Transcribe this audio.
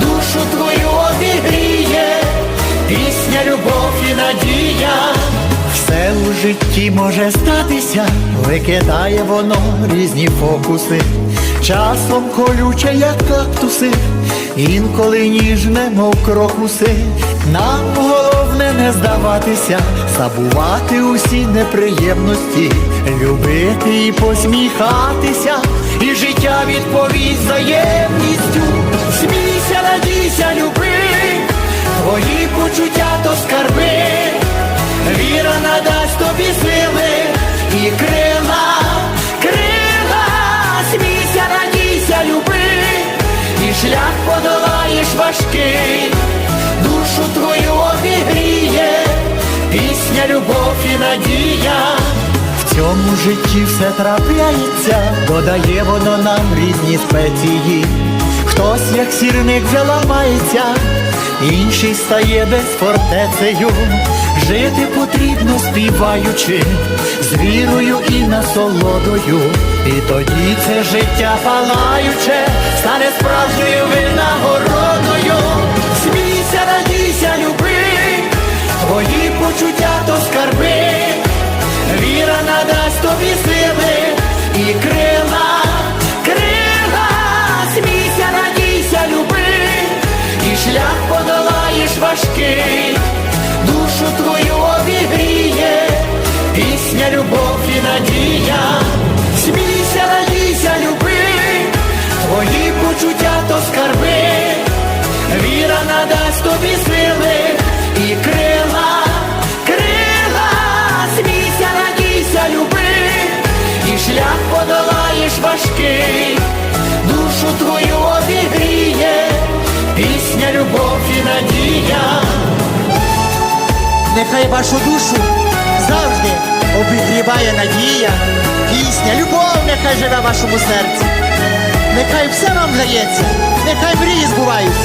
душу твою обігріє, пісня, любов і надія. Все у житті може статися, викидає воно різні фокуси, часом колюче, як кактуси, інколи ніжне, мов крокуси. Нам головне не здаватися, забувати усі неприємності, любити і посміхатися, і життя відповість взаємністю. Смійся, люби, твої почуття то скарби. Віра надасть тобі сили. І крила, крила, смійся, радійся, люби, і шлях подолаєш важкий, душу твою обігріє, пісня, любов і надія. В цьому житті все трапляється, додає воно нам різні спеції. Хтось, як сірник, вже ламається, інший стає десь фортецею. Жити потрібно співаючи, з вірою і насолодою. І тоді це життя палаюче, стане справжньою винагородою. Смійся, радійся, люби, твої почуття важкий, душу твою обігріє, пісня, любов і надія. Смійся, радійся, люби, твої почуття то скарби, віра надасть тобі сили і крила, крила, смійся, радійся, люби, і шлях подолаєш важкий, Нехай вашу душу завжди обігріває надія, пісня, любов нехай живе в вашому серці. Нехай все вам вдається, нехай мрії дочекалися